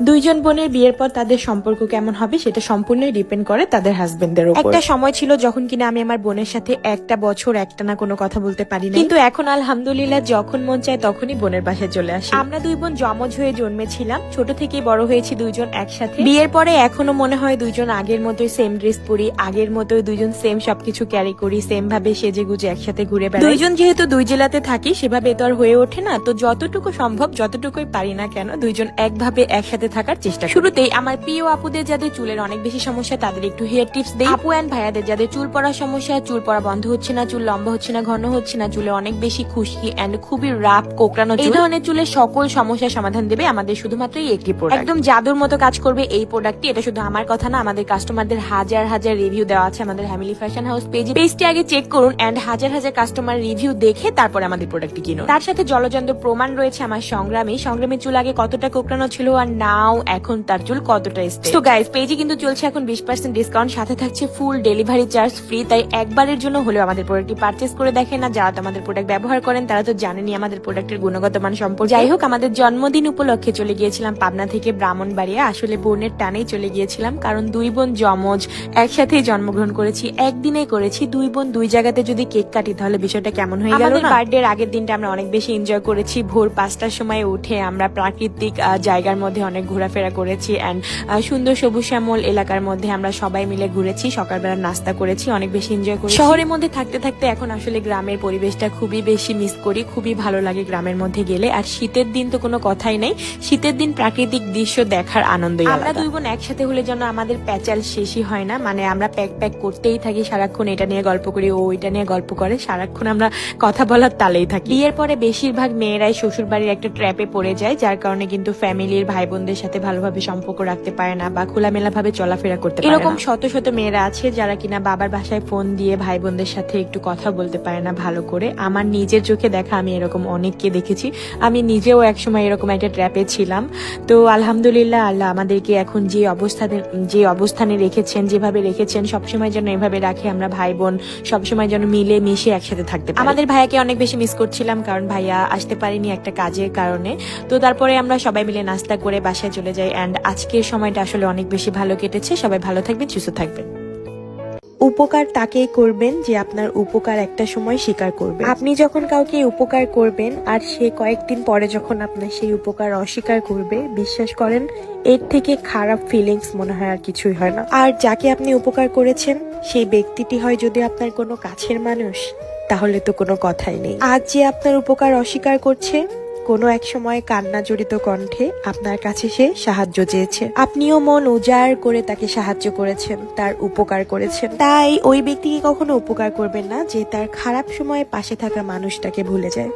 দুইজন বোনের বিয়ের পর তাদের সম্পর্ক কেমন হবে সেটা সম্পূর্ণই ডিপেন্ড করে তাদের হাজবেন্ডের উপর। একটা সময় ছিল যখন কিনা আমি আমার বোনের সাথে একটা বছর একটা না কোনো কথা বলতে পারি না কিন্তু এখন আলহামদুলিল্লাহ যখন মন চায় তখনই বোনের বাসায় চলে আসি। আমরা দুই বোন জমজ হয়ে জন্মেছিলাম ছোট থেকেই বড় হয়েছি দুইজন একসাথে। বিয়ের পরে এখনও মনে হয় দুইজন আগের মতোই সেম ড্রেস পরি আগের মতোই দুইজন সেম সবকিছু ক্যারি করি সেম ভাবে সেজে গুজে একসাথে ঘুরে বেড়াই। দুইজন যেহেতু দুই জেলাতে থাকি সেভাবে তো আর হয়ে ওঠে না। তো যতটুকু সম্ভব যতটুকুই পারি না কেন দুইজন একভাবে একসাথে থাকার চেষ্টা শুরুতেই আমার প্রিয় আপুদের যাদের চুলের অনেক বেশি সমস্যা তাদের একটু হেয়ার টিপস দেই। আপু অ্যান্ড ভাইয়াদের যাদের চুল পড়ার সমস্যা চুল পড়া বন্ধ হচ্ছে না চুল লম্বা হচ্ছে না ঘন হচ্ছে না চুলে অনেক বেশি খুশকি এন্ড খুবই রাফ কোকড়ানো এই ধরনের চুলের সকল সমস্যার সমাধান দেবে আমাদের শুধুমাত্র এই একটি প্রোডাক্ট একদম জাদুর মতো কাজ করবে এই প্রোডাক্টটি এটা শুধু আমার কথা না আমাদের কাস্টমারদের হাজার হাজার রিভিউ দেওয়া আছে আমাদের ফ্যামিলি ফ্যাশন হাউস পেজে পেজটি আগে চেক করুন অ্যান্ড হাজার হাজার কাস্টমার রিভিউ দেখে তারপরে আমাদের প্রোডাক্টটি কিনুন। তার সাথে জলজন্ত প্রমাণ রয়েছে আমার সংগ্রামে। সংগ্রামের চুল আগে কতটা কোকড়ানো ছিল আর নাও এখন তার চুল কতটা তো গাইস পেজে কিন্তু চলছে এখন বিশ পার্সেন্ট ডিসকাউন্ট সাথে থাকছে ফুল ডেলিভারি চার্জ ফ্রি তাই একবারের জন্য হলেও আমাদের প্রোডাক্টটি পারচেস করে দেখেন না যারা তো আমাদের প্রোডাক্ট ব্যবহার করেন তারা তো জানেনি আমাদের প্রোডাক্টের গুণগত মান সম্পর্কে। যাই হোক আমাদের জন্মদিন উপলক্ষে চলে গিয়েছিলাম পাবনা থেকে ব্রাহ্মণবাড়িয়া আসলে বোনের টানেই চলে গিয়েছিলাম কারণ দুই বোন জমজ একসাথেই জন্মগ্রহণ করেছি একদিনেই করেছি দুই বোন দুই জায়গাতে যদি কেক কাটি তাহলে বিষয়টা কেমন হয়ে গেল বার্থডে আগের দিনটা আমরা অনেক বেশি এনজয় করেছি ভোর পাঁচটার সময় উঠে আমরা প্রাকৃতিক জায়গার মধ্যে অনেক ঘোরাফেরা করেছি অ্যান্ড সুন্দর সবুজ শ্যামল এলাকার মধ্যে আমরা সবাই মিলে ঘুরেছি সকালবেলা নাস্তা করেছি অনেক বেশি এনজয় করেছি। শহরের মধ্যে থাকতে থাকতে এখন আসলে গ্রামের পরিবেশটা খুবই বেশি মিস করি খুবই ভালো লাগে গ্রামের মধ্যে গেলে আর শীতের দিন তো কোনো কথাই নেই শীতের দিন প্রাকৃতিক দৃশ্য দেখার আনন্দ আমরা দুই বোন একসাথে হলে যেন আমাদের প্যাচাল শেষই হয় না মানে আমরা প্যাক প্যাক করতেই থাকি সারাক্ষণ এটা নিয়ে গল্প করি ও এটা নিয়ে গল্প করে সারাক্ষণ আমরা কথা বলার তালেই থাকি। বিয়ের পরে বেশিরভাগ মেয়েরাই শ্বশুর বাড়ির একটা ট্র্যাপে পড়ে যায় যার কারণে কিন্তু ফ্যামিলির ভাই বোনদের সাথে ভালোভাবে সম্পর্ক রাখতে পারে না বা খোলামেলা ভাবে চলাফেরা করতে পারে এরকম শত শত মেয়েরা আছে যারা কিনা বাবার বাসায় ফোন দিয়ে ভাই বোনদের সাথে একটু কথা বলতে পারে না ভালো করে। আমার নিজের চোখে দেখা আমি এরকম অনেককে দেখেছি। আমি নিজেও একসময় এরকম একটা ট্র্যাপে ছিলাম। তো আলহামদুলিল্লাহ আল্লাহ আমাদেরকে এখন যে অবস্থানে যে অবস্থানে রেখেছেন যেভাবে রেখেছেন সবসময় যেন এভাবে রাখে আমরা ভাই বোন সবসময় যেন মিলে মিশে একসাথে থাকতে আমাদের ভাইয়াকে অনেক বেশি মিস করছিলাম কারণ ভাইয়া আসতে পারেনি একটা কাজের কারণে। তো তারপরে আমরা সবাই মিলে নাস্তা করে বাসায় চলে যাই অ্যান্ড আজকের সময়টা আসলে অনেক বেশি ভালো কেটেছে। সবাই ভালো থাকবেন, সুস্থ থাকবেন। উপকার তাকেই করবেন যে আপনার উপকার একটা সময় স্বীকার করবে। আপনি যখন কাউকে উপকার করবেন আর সে কয়েকদিন পরে যখন আপনার সেই উপকার অস্বীকার করবে, বিশ্বাস করেন, এর থেকে খারাপ ফিলিংস মনে হয় আর কিছুই হয় না। আর যাকে আপনি উপকার করেছেন, সেই ব্যক্তিটি হয় যদি আপনার কোনো কাছের মানুষ, তাহলে তো কোনো কথাই নেই। আজ যে আপনার উপকার অস্বীকার করছে কোনো এক সময় কান্না জড়িত কণ্ঠে আপনার কাছে সে সাহায্য চেয়েছে। আপনিও মন উজাড় করে তাকে সাহায্য করেছেন, তার উপকার করেছেন। তাই ওই ব্যক্তিকে কখনো উপকার করবেন না যে তার খারাপ সময়ে পাশে থাকা মানুষটাকে ভুলে যায়।